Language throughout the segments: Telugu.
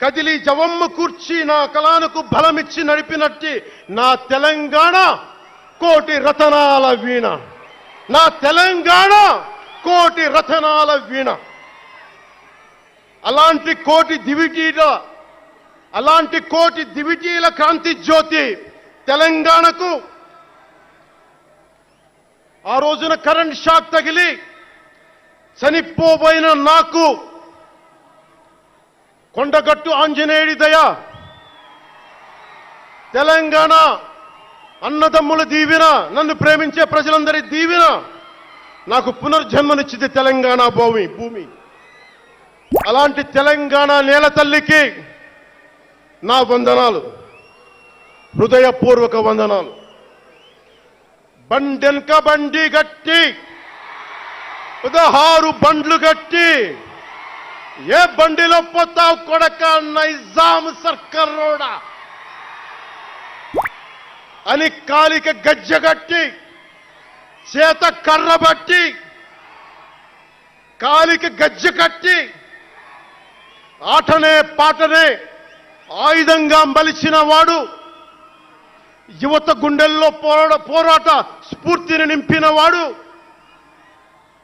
కదిలి జవమ్మ కూర్చి నా కళానికి బలమిచ్చి నడిపినట్టి నా తెలంగాణ కోటి రతనాల వీణ. నా తెలంగాణ కోటి రతనాల వీణ. అలాంటి కోటి దివిటీల అలాంటి కోటి దివిటీల క్రాంతి జ్యోతి తెలంగాణకు. ఆ రోజున కరెంట్ షాక్ తగిలి చనిపోబోయిన నాకు కొండగట్టు ఆంజనేయుడి దయ. తెలంగాణ అన్నదమ్ముల దీవెన నన్ను ప్రేమించే ప్రజలందరి దీవెన నాకు పునర్జన్మనిచ్చింది తెలంగాణ భూమి భూమి. అలాంటి తెలంగాణ నేల తల్లికి నా వందనాలు. హృదయపూర్వక వందనాలు. బండెన్క బండి గట్టి పదహారు బండ్లు గట్టి ఏ బండిలో పోతావు కొడక నైజాం సర్కర్ రోడా అని కాలిక గజ్జగట్టి చేత కర్రబట్టి కాలికి గజ్జ కట్టి ఆటనే పాటనే ఆయుధంగా మలిచిన వాడు యువత గుండెల్లో పోరాట పోరాట స్ఫూర్తిని నింపినవాడు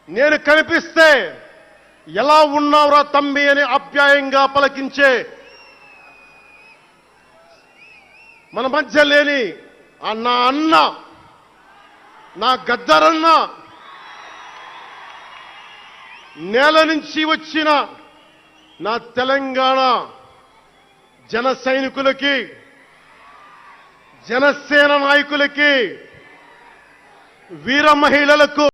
నేను కనిపిస్తే ఎలా ఉన్నావురా తమ్మి అని ఆప్యాయంగా పలకించే మన మధ్య లేని నా అన్న నా గద్దరన్న నేల నుంచి వచ్చిన నా తెలంగాణ జన సైనికులకి జనసేన నాయకులకి వీర మహిళలకు